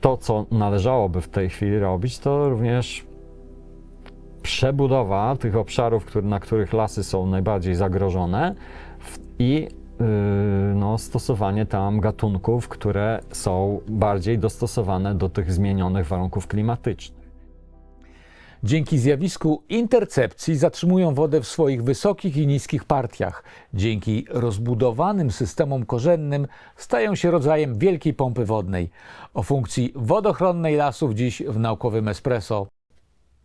to, co należałoby w tej chwili robić, to również przebudowa tych obszarów, który, na których lasy są najbardziej zagrożone w, i yy, no, stosowanie tam gatunków, które są bardziej dostosowane do tych zmienionych warunków klimatycznych. Dzięki zjawisku intercepcji zatrzymują wodę w swoich wysokich i niskich partiach. Dzięki rozbudowanym systemom korzennym stają się rodzajem wielkiej pompy wodnej. O funkcji wodochronnej lasów dziś w naukowym espresso.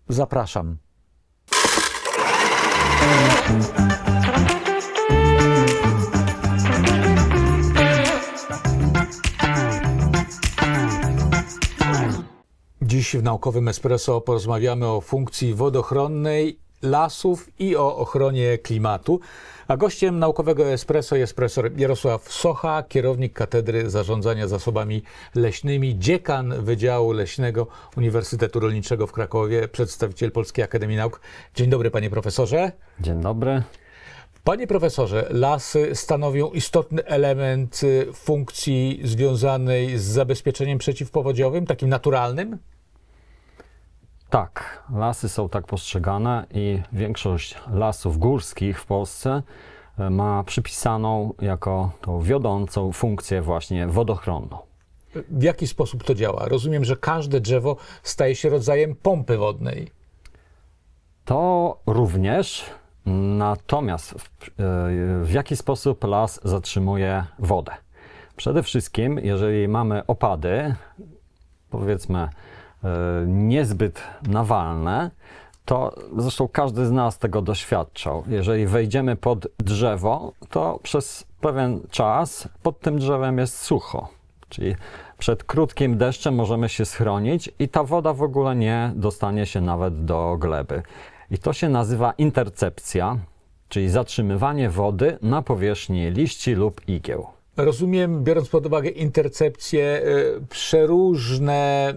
Zapraszam. Dziś w naukowym espresso porozmawiamy o funkcji wodochronnej lasów i o ochronie klimatu. A gościem naukowego espresso jest profesor Jarosław Socha, kierownik Katedry Zarządzania Zasobami Leśnymi, dziekan Wydziału Leśnego Uniwersytetu Rolniczego w Krakowie, przedstawiciel Polskiej Akademii Nauk. Dzień dobry, panie profesorze. Dzień dobry. Panie profesorze, lasy stanowią istotny element y, funkcji związanej z zabezpieczeniem przeciwpowodziowym, takim naturalnym? Tak, lasy są tak postrzegane i większość lasów górskich w Polsce e, ma przypisaną jako tą wiodącą funkcję właśnie wodochronną. W jaki sposób to działa? Rozumiem, że każde drzewo staje się rodzajem pompy wodnej. To również, natomiast w, e, w jaki sposób las zatrzymuje wodę? Przede wszystkim, jeżeli mamy opady, powiedzmy niezbyt nawalne, to zresztą każdy z nas tego doświadczał. Jeżeli wejdziemy pod drzewo, to przez pewien czas pod tym drzewem jest sucho. Czyli przed krótkim deszczem możemy się schronić i ta woda w ogóle nie dostanie się nawet do gleby. I to się nazywa intercepcja, czyli zatrzymywanie wody na powierzchni liści lub igieł. Rozumiem, biorąc pod uwagę intercepcję, y, przeróżne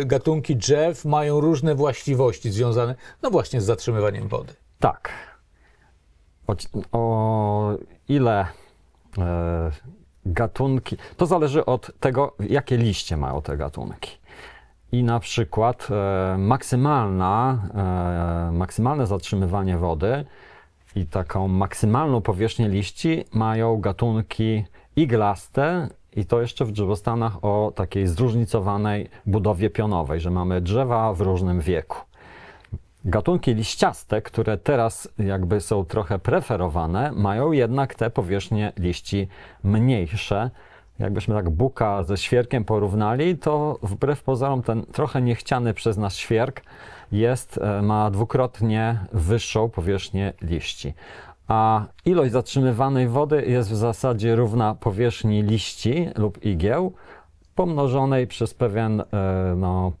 y, gatunki drzew mają różne właściwości związane, no właśnie, z zatrzymywaniem wody. Tak. O, o ile e, gatunki. To zależy od tego, jakie liście mają te gatunki. I na przykład e, maksymalna, e, maksymalne zatrzymywanie wody i taką maksymalną powierzchnię liści mają gatunki iglaste i to jeszcze w drzewostanach o takiej zróżnicowanej budowie pionowej, że mamy drzewa w różnym wieku. Gatunki liściaste, które teraz jakby są trochę preferowane, mają jednak te powierzchnie liści mniejsze. Jakbyśmy tak buka ze świerkiem porównali, to wbrew pozorom ten trochę niechciany przez nas świerk jest, e, ma dwukrotnie wyższą powierzchnię liści. A ilość zatrzymywanej wody jest w zasadzie równa powierzchni liści lub igieł pomnożonej przez pewien e, no,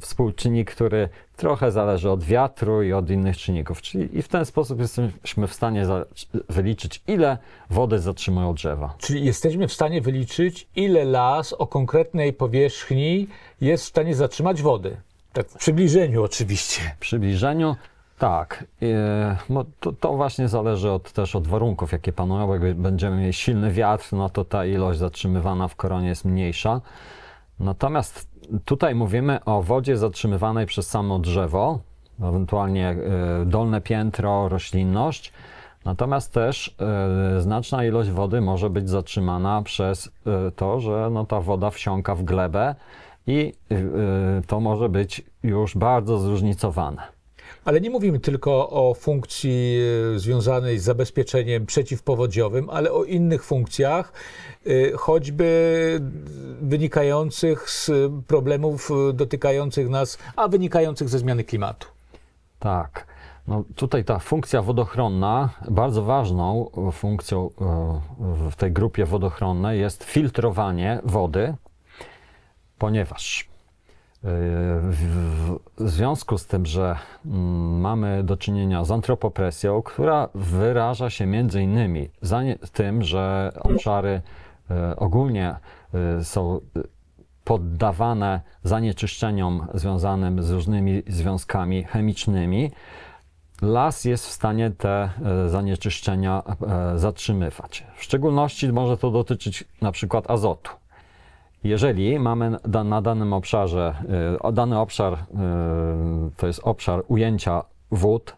współczynnik, który trochę zależy od wiatru i od innych czynników. Czyli i w ten sposób jesteśmy w stanie wyliczyć, ile wody zatrzymują drzewa. Czyli jesteśmy w stanie wyliczyć, ile las o konkretnej powierzchni jest w stanie zatrzymać wody. Tak w przybliżeniu oczywiście. W przybliżeniu tak, e, to, to właśnie zależy od, też od warunków, jakie panują. Jak będziemy mieli silny wiatr, no to ta ilość zatrzymywana w koronie jest mniejsza. Natomiast tutaj mówimy o wodzie zatrzymywanej przez samo drzewo, ewentualnie e, dolne piętro, roślinność. Natomiast też e, znaczna ilość wody może być zatrzymana przez e, to, że no, ta woda wsiąka w glebę i e, to może być już bardzo zróżnicowane. Ale nie mówimy tylko o funkcji e, związanej z zabezpieczeniem przeciwpowodziowym, ale o innych funkcjach, choćby wynikających z problemów dotykających nas, a wynikających ze zmiany klimatu. Tak. No tutaj ta funkcja wodochronna, bardzo ważną funkcją w tej grupie wodochronnej jest filtrowanie wody, ponieważ e, w związku z tym, że mm, mamy do czynienia z antropopresją, która wyraża się między innymi tym, że obszary e, ogólnie e, są poddawane zanieczyszczeniom związanym z różnymi związkami chemicznymi, las jest w stanie te zanieczyszczenia zatrzymywać. W szczególności może to dotyczyć na przykład azotu. Jeżeli mamy na danym obszarze, y, dany obszar y, to jest obszar ujęcia wód,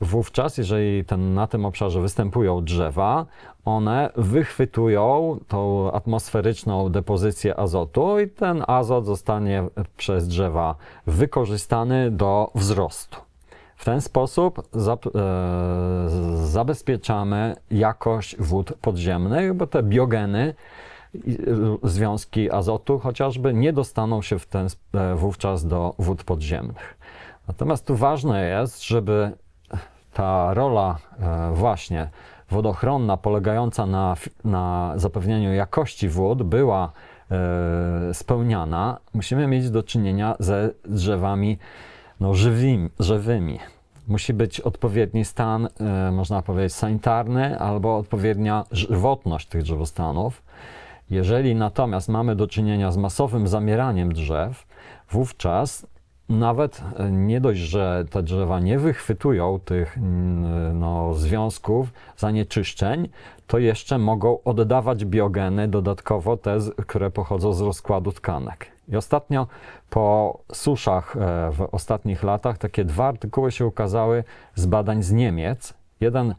wówczas, jeżeli ten, na tym obszarze występują drzewa, one wychwytują tą atmosferyczną depozycję azotu i ten azot zostanie przez drzewa wykorzystany do wzrostu. W ten sposób e, zabezpieczamy jakość wód podziemnych, bo te biogeny, związki azotu chociażby nie dostaną się w ten, e, wówczas do wód podziemnych. Natomiast tu ważne jest, żeby ta rola e, właśnie wodochronna polegająca na, na zapewnieniu jakości wód była e, spełniana, musimy mieć do czynienia ze drzewami no, żywymi, żywymi. Musi być odpowiedni stan, można powiedzieć, sanitarny albo odpowiednia żywotność tych drzewostanów. Jeżeli natomiast mamy do czynienia z masowym zamieraniem drzew, wówczas nawet e, nie dość, że te drzewa nie wychwytują tych no, związków, zanieczyszczeń, to jeszcze mogą oddawać biogeny dodatkowo te, które pochodzą z rozkładu tkanek. I ostatnio po suszach e, w ostatnich latach takie dwa artykuły się ukazały z badań z Niemiec. Jeden, y,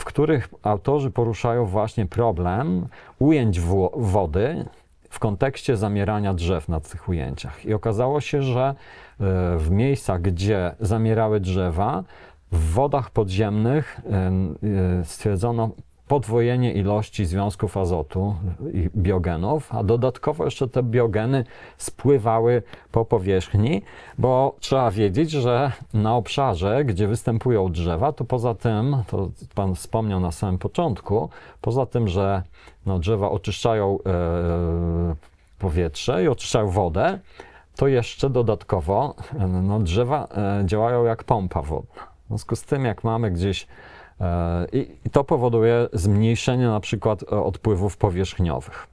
w których autorzy poruszają właśnie problem ujęć wo- wody w kontekście zamierania drzew na tych ujęciach. I okazało się, że y, w miejscach, gdzie zamierały drzewa, w wodach podziemnych y, stwierdzono podwojenie ilości związków azotu i biogenów, a dodatkowo jeszcze te biogeny spływały po powierzchni, bo trzeba wiedzieć, że na obszarze, gdzie występują drzewa, to poza tym, to Pan wspomniał na samym początku, poza tym, że no, drzewa oczyszczają e, powietrze i oczyszczają wodę, to jeszcze dodatkowo e, no, drzewa e, działają jak pompa wodna. W związku z tym, jak mamy gdzieś i, I to powoduje zmniejszenie na przykład e, odpływów powierzchniowych.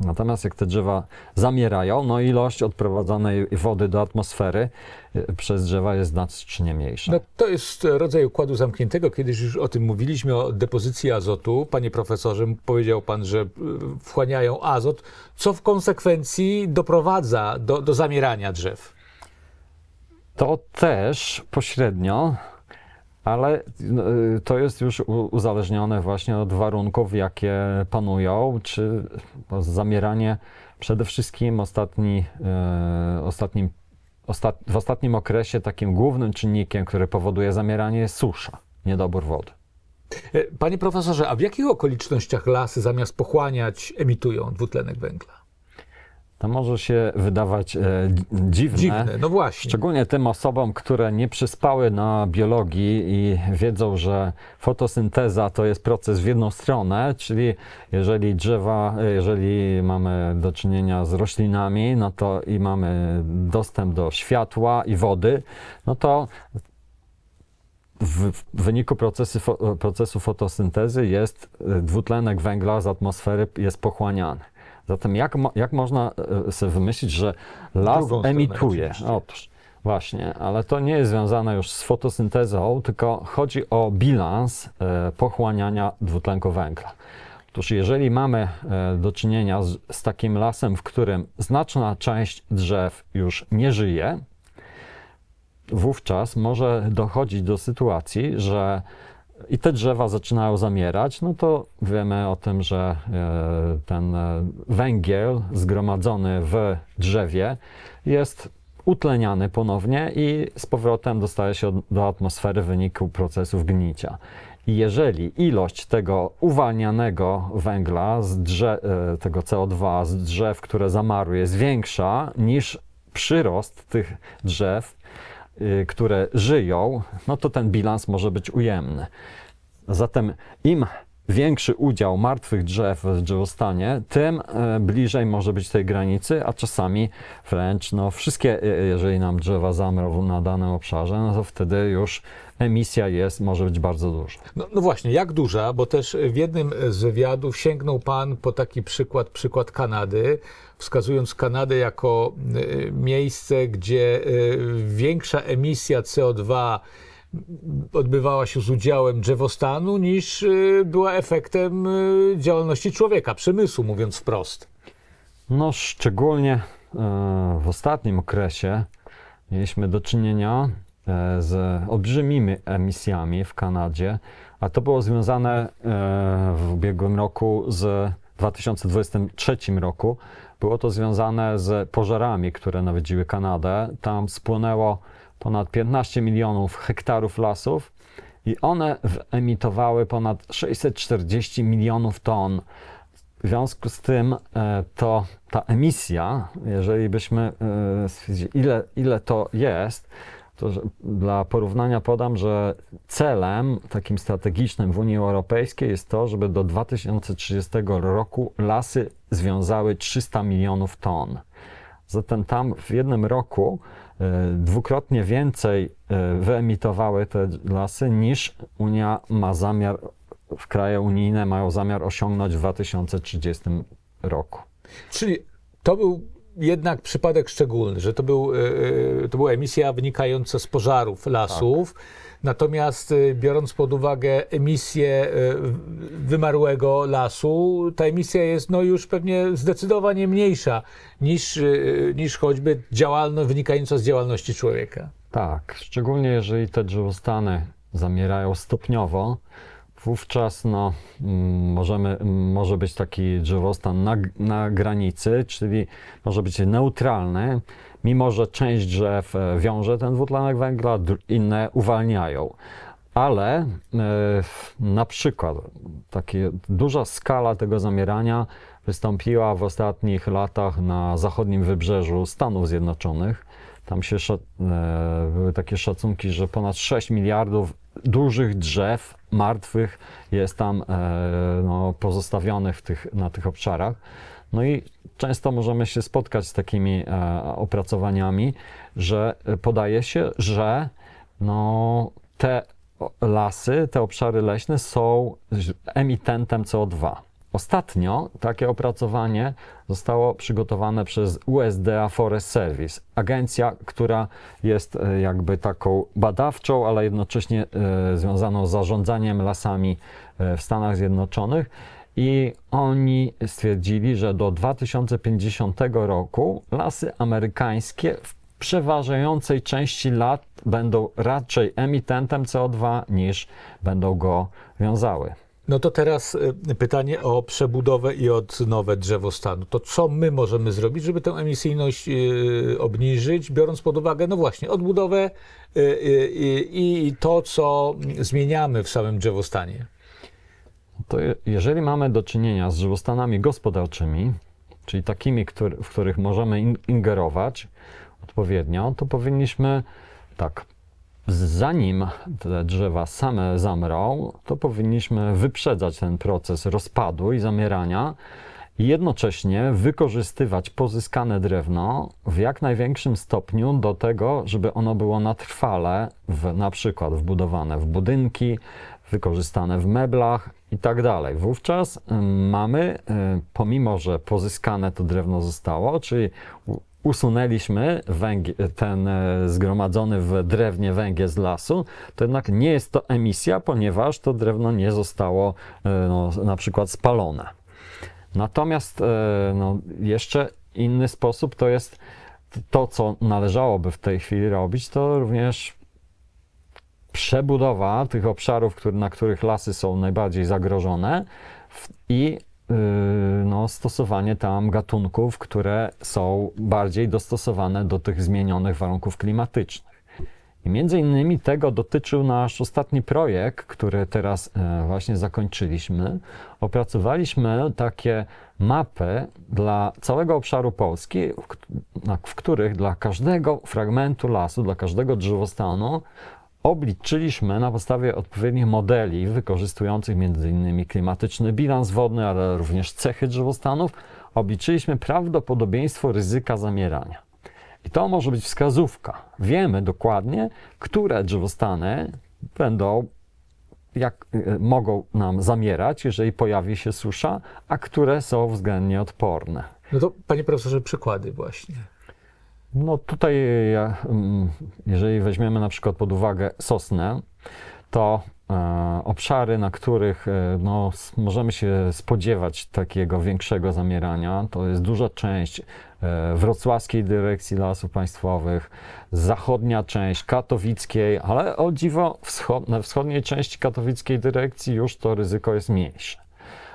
Natomiast jak te drzewa zamierają, no ilość odprowadzanej wody do atmosfery e, przez drzewa jest znacznie mniejsza. No, to jest rodzaj układu zamkniętego. Kiedyś już o tym mówiliśmy, o depozycji azotu. Panie profesorze, powiedział pan, że wchłaniają azot, co w konsekwencji doprowadza do, do zamierania drzew. To też pośrednio, ale no, y, to jest już uzależnione właśnie od warunków, jakie panują, czy zamieranie przede wszystkim ostatni, e, ostatnim, ostat, w ostatnim okresie takim głównym czynnikiem, który powoduje zamieranie jest susza, niedobór wody. E, Panie profesorze, a w jakich okolicznościach lasy zamiast pochłaniać emitują dwutlenek węgla? To może się wydawać e, dzi- dziwne, Dziwne, no właśnie. Szczególnie tym osobom, które nie przyspały na biologii i wiedzą, że fotosynteza to jest proces w jedną stronę, czyli jeżeli drzewa, jeżeli mamy do czynienia z roślinami, no to i mamy dostęp do światła i wody, no to w, w wyniku procesu, fo- procesu fotosyntezy jest y, dwutlenek węgla z atmosfery jest pochłaniany. Zatem jak, mo, jak można y, sobie wymyślić, że las emituje? Otóż właśnie, ale to nie jest związane już z fotosyntezą, tylko chodzi o bilans e, pochłaniania dwutlenku węgla. Otóż jeżeli mamy e, do czynienia z, z takim lasem, w którym znaczna część drzew już nie żyje, wówczas może dochodzić do sytuacji, że i te drzewa zaczynają zamierać, no to wiemy o tym, że e, ten e, węgiel zgromadzony w drzewie jest utleniany ponownie i z powrotem dostaje się do atmosfery w wyniku procesów gnicia. I jeżeli ilość tego uwalnianego węgla, z e, tego CO2 z drzew, które zamarły, jest większa niż przyrost tych drzew, które żyją, no to ten bilans może być ujemny. Zatem im większy udział martwych drzew w drzewostanie, tym e, bliżej może być tej granicy, a czasami wręcz no, wszystkie, e, jeżeli nam drzewa zamrą na danym obszarze, no to wtedy już emisja jest, może być bardzo duża. No, no właśnie, jak duża, bo też w jednym z wywiadów sięgnął Pan po taki przykład, przykład Kanady, wskazując Kanadę jako y, miejsce, gdzie większa emisja CO2 odbywała się z udziałem drzewostanu niż y, była efektem y, działalności człowieka, przemysłu, mówiąc wprost. No, szczególnie e, w ostatnim okresie mieliśmy do czynienia e, z olbrzymimi emisjami w Kanadzie, a to było związane e, w ubiegłym roku z 2023 roku. Było to związane z pożarami, które nawiedziły Kanadę. Tam spłonęło ponad 15 milionów hektarów lasów i one wyemitowały ponad 640 milionów ton w związku z tym e, to ta emisja, jeżeli byśmy e, stwierdzili, ile, ile to jest, to dla porównania podam, że celem takim strategicznym w Unii Europejskiej jest to, żeby do 2030 roku lasy związały 300 milionów ton. Zatem tam w jednym roku dwukrotnie więcej e, wyemitowały te lasy niż Unia ma zamiar, w kraje unijne mają zamiar osiągnąć w 2030 roku. Czyli to był jednak przypadek szczególny, że to, był, e, e, to była emisja wynikająca z pożarów lasów. Natomiast e, biorąc pod uwagę emisję wymarłego lasu, ta emisja jest no, już pewnie zdecydowanie mniejsza niż, niż choćby działalność wynikająca z działalności człowieka. Tak, szczególnie jeżeli te drzewostany zamierają stopniowo, wówczas no, mm, możemy, mm, może być taki drzewostan na, na granicy, czyli może być neutralny, mimo że część drzew e, wiąże ten dwutlenek węgla, inne uwalniają. Ale e, na przykład taka duża skala tego zamierania wystąpiła w ostatnich latach na zachodnim wybrzeżu Stanów Zjednoczonych. Tam się e, były takie szacunki, że ponad 6 miliardów dużych drzew martwych jest tam e, no, pozostawionych w tych, na tych obszarach. No i często możemy się spotkać z takimi e, opracowaniami, że podaje się, że no, te lasy, te obszary leśne są emitentem CO2. Ostatnio takie opracowanie zostało przygotowane przez USDA Forest Service, agencja, która jest e, jakby taką badawczą, ale jednocześnie e, związaną z zarządzaniem lasami e, w Stanach Zjednoczonych. I oni stwierdzili, że do 2050 roku lasy amerykańskie w przeważającej części lat będą raczej emitentem CO2 niż będą go wiązały. No to teraz e, pytanie o przebudowę i odnowę drzewostanu. To co my możemy zrobić, żeby tę emisyjność e, obniżyć, biorąc pod uwagę, no właśnie, odbudowę e, i to, co zmieniamy w samym drzewostanie? To je- jeżeli mamy do czynienia z drzewostanami gospodarczymi, czyli takimi, w których możemy in- ingerować odpowiednio, to powinniśmy tak, zanim te drzewa same zamrą, to powinniśmy wyprzedzać ten proces rozpadu i zamierania i jednocześnie wykorzystywać pozyskane drewno w jak największym stopniu do tego, żeby ono było na trwale, w, na przykład wbudowane w budynki, wykorzystane w meblach i tak dalej. Wówczas ym, mamy, y, pomimo że pozyskane to drewno zostało, czyli usunęliśmy ten e, zgromadzony w drewnie węgiel z lasu, to jednak nie jest to emisja, ponieważ to drewno nie zostało e, no, na przykład spalone. Natomiast e, no, jeszcze inny sposób to jest to, co należałoby w tej chwili robić, to również przebudowa tych obszarów, na których lasy są najbardziej zagrożone i no, stosowanie tam gatunków, które są bardziej dostosowane do tych zmienionych warunków klimatycznych. I między innymi tego dotyczył nasz ostatni projekt, który teraz e, właśnie zakończyliśmy. Opracowaliśmy takie mapy dla całego obszaru Polski, w których dla każdego fragmentu lasu, dla każdego drzewostanu obliczyliśmy na podstawie odpowiednich modeli wykorzystujących m.in. klimatyczny bilans wodny, ale również cechy drzewostanów, obliczyliśmy prawdopodobieństwo ryzyka zamierania. I to może być wskazówka. Wiemy dokładnie, które drzewostany będą, jak e, mogą nam zamierać, jeżeli pojawi się susza, a które są względnie odporne. No to, panie profesorze, przykłady właśnie. No tutaj, mm, jeżeli weźmiemy na przykład pod uwagę sosnę, to e, obszary, na których e, no, możemy się spodziewać takiego większego zamierania. To jest duża część e, wrocławskiej Dyrekcji Lasów Państwowych, zachodnia część katowickiej, ale o dziwo wschod- na wschodniej części katowickiej dyrekcji już to ryzyko jest mniejsze.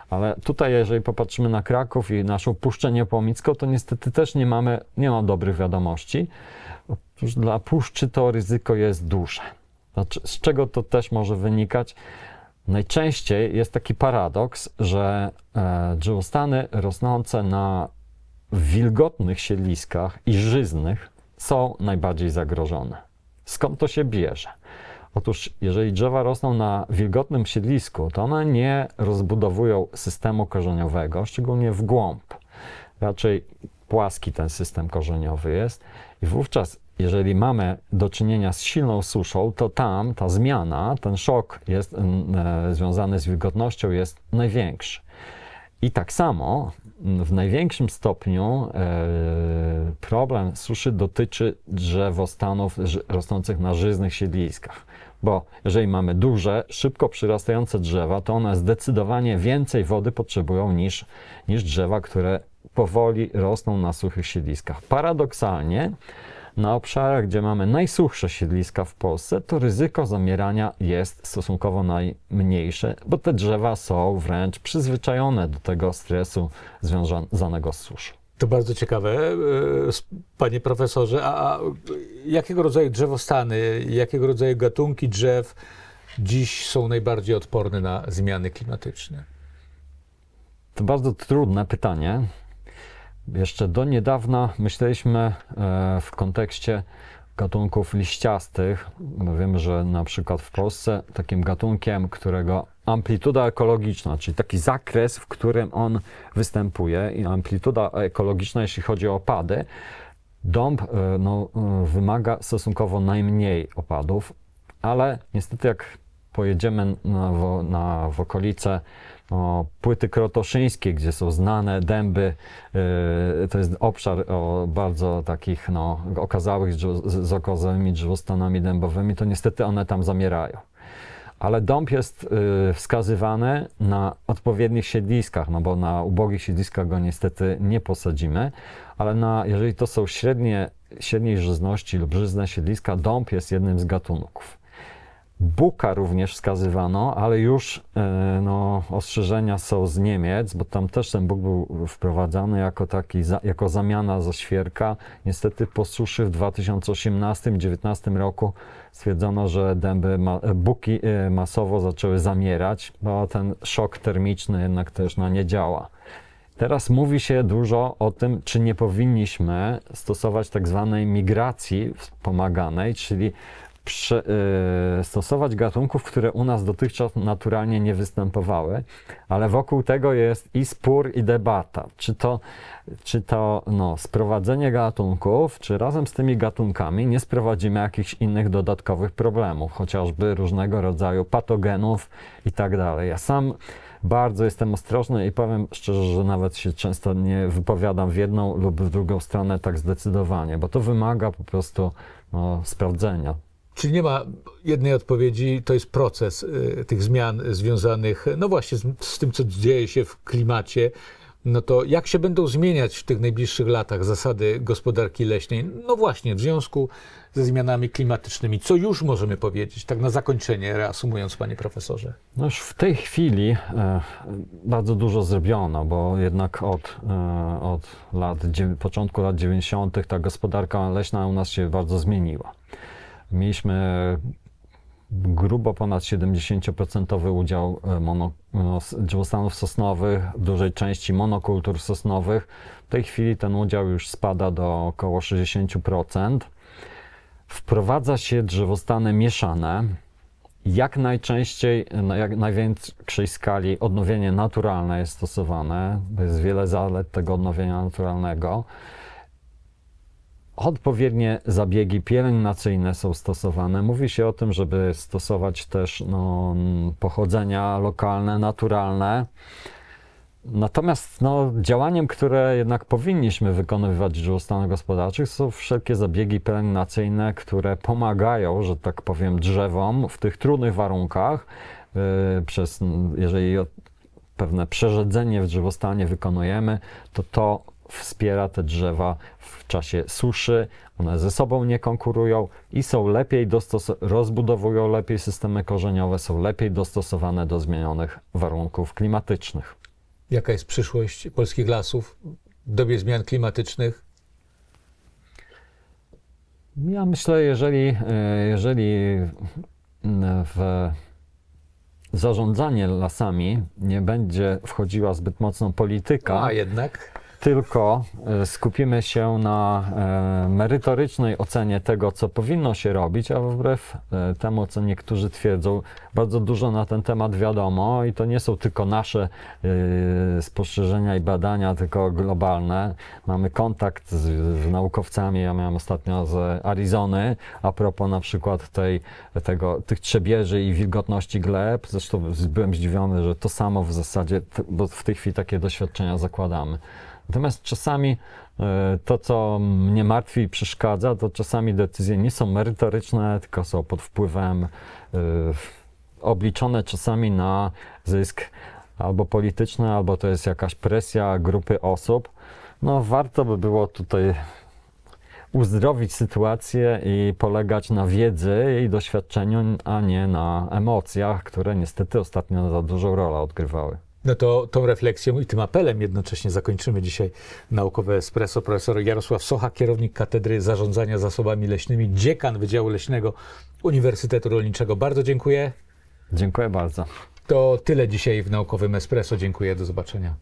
Ale tutaj, jeżeli popatrzymy na Kraków i naszą Puszczę Niepołomicką, to niestety też nie mamy, nie ma dobrych wiadomości. Otóż dla Puszczy to ryzyko jest duże. Znaczy, z czego to też może wynikać? Najczęściej jest taki paradoks, że e, drzewostany rosnące na wilgotnych siedliskach i żyznych są najbardziej zagrożone. Skąd to się bierze? Otóż, jeżeli drzewa rosną na wilgotnym siedlisku, to one nie rozbudowują systemu korzeniowego, szczególnie w głąb. Raczej płaski ten system korzeniowy jest i wówczas, jeżeli mamy do czynienia z silną suszą, to tam ta zmiana, ten szok jest związany z wilgotnością jest największy. I tak samo w największym stopniu e, problem suszy dotyczy drzewostanów rosnących na żyznych siedliskach. Bo jeżeli mamy duże, szybko przyrastające drzewa, to one zdecydowanie więcej wody potrzebują niż, niż drzewa, które powoli rosną na suchych siedliskach. Paradoksalnie, na obszarach, gdzie mamy najsuchsze siedliska w Polsce, to ryzyko zamierania jest stosunkowo najmniejsze, bo te drzewa są wręcz przyzwyczajone do tego stresu związanego z suszą. To bardzo ciekawe, e, panie profesorze. A, a jakiego rodzaju drzewostany, jakiego rodzaju gatunki drzew dziś są najbardziej odporne na zmiany klimatyczne? To bardzo trudne pytanie. Jeszcze do niedawna myśleliśmy e, w kontekście gatunków liściastych. No wiemy, że na przykład w Polsce takim gatunkiem, którego amplituda ekologiczna, czyli taki zakres, w którym on występuje i amplituda ekologiczna, jeśli chodzi o opady, dąb e, no, e, wymaga stosunkowo najmniej opadów, ale niestety jak pojedziemy na, na, w okolice no, Płyty Krotoszyńskie, gdzie są znane dęby, e, to jest obszar o bardzo takich no, okazałych z, z okazałymi drzewostanami dębowymi, to niestety one tam zamierają. Ale dąb jest y, wskazywany na odpowiednich siedliskach, no bo na ubogich siedliskach go niestety nie posadzimy, ale na, jeżeli to są średnie, średniej żyzności lub żyzne siedliska, dąb jest jednym z gatunków. Buka również wskazywano, ale już e, no, ostrzeżenia są z Niemiec, bo tam też ten Bóg był wprowadzany jako taki, jako zamiana za świerka. Niestety po suszy w 2018-2019 roku stwierdzono, że dęby, e, buki e, masowo zaczęły zamierać, bo ten szok termiczny jednak też na nie działa. Teraz mówi się dużo o tym, czy nie powinniśmy stosować tak zwanej migracji wspomaganej, czyli prze, y, stosować gatunków, które u nas dotychczas naturalnie nie występowały, ale wokół tego jest i spór, i debata. Czy to, czy to no, sprowadzenie gatunków, czy razem z tymi gatunkami nie sprowadzimy jakichś innych dodatkowych problemów, chociażby różnego rodzaju patogenów i tak dalej. Ja sam bardzo jestem ostrożny i powiem szczerze, że nawet się często nie wypowiadam w jedną lub w drugą stronę tak zdecydowanie, bo to wymaga po prostu no, sprawdzenia. Czyli nie ma jednej odpowiedzi, to jest proces y, tych zmian związanych, no właśnie, z, z tym, co dzieje się w klimacie. No to jak się będą zmieniać w tych najbliższych latach zasady gospodarki leśnej? No właśnie, w związku ze zmianami klimatycznymi. Co już możemy powiedzieć, tak na zakończenie, reasumując, panie profesorze? No już w tej chwili e, bardzo dużo zrobiono, bo jednak od, e, od lat, początku lat 90. ta gospodarka leśna u nas się bardzo zmieniła. Mieliśmy grubo ponad 70% udział e, mono, no, drzewostanów sosnowych, w dużej części monokultur sosnowych. W tej chwili ten udział już spada do około 60%. Wprowadza się drzewostany mieszane, jak najczęściej, na jak największej skali odnowienie naturalne jest stosowane, jest wiele zalet tego odnowienia naturalnego. Odpowiednie zabiegi pielęgnacyjne są stosowane. Mówi się o tym, żeby stosować też no, pochodzenia lokalne, naturalne. Natomiast no, działaniem, które jednak powinniśmy wykonywać w drzewostanowych gospodarczych są wszelkie zabiegi pielęgnacyjne, które pomagają, że tak powiem, drzewom w tych trudnych warunkach, yy, przez, jeżeli pewne przerzedzenie w drzewostanie wykonujemy, to to wspiera te drzewa w czasie suszy, one ze sobą nie konkurują i są lepiej dostosowane, rozbudowują lepiej systemy korzeniowe, są lepiej dostosowane do zmienionych warunków klimatycznych. Jaka jest przyszłość polskich lasów w dobie zmian klimatycznych? Ja myślę, jeżeli, e, jeżeli w zarządzanie lasami nie będzie wchodziła zbyt mocno polityka, A jednak tylko e, skupimy się na e, merytorycznej ocenie tego, co powinno się robić, a wbrew e, temu, co niektórzy twierdzą, bardzo dużo na ten temat wiadomo i to nie są tylko nasze spostrzeżenia i badania, tylko globalne. Mamy kontakt z, z naukowcami, ja miałem ostatnio z Arizony, a propos na przykład tej, tego, tych trzebieży i wilgotności gleb. Zresztą byłem zdziwiony, że to samo w zasadzie, bo w tej chwili takie doświadczenia zakładamy. Natomiast czasami e, to, co mnie martwi i przeszkadza, to czasami decyzje nie są merytoryczne, tylko są pod wpływem e, obliczone czasami na zysk albo polityczny, albo to jest jakaś presja grupy osób. No, warto by było tutaj uzdrowić sytuację i polegać na wiedzy i doświadczeniu, a nie na emocjach, które niestety ostatnio za dużą rolę odgrywały. No to tą refleksją i tym apelem jednocześnie zakończymy dzisiaj naukowe espresso. Profesor Jarosław Socha, kierownik Katedry Zarządzania Zasobami Leśnymi, dziekan Wydziału Leśnego Uniwersytetu Rolniczego. Bardzo dziękuję. Dziękuję bardzo. To tyle dzisiaj w naukowym espresso. Dziękuję. Do zobaczenia.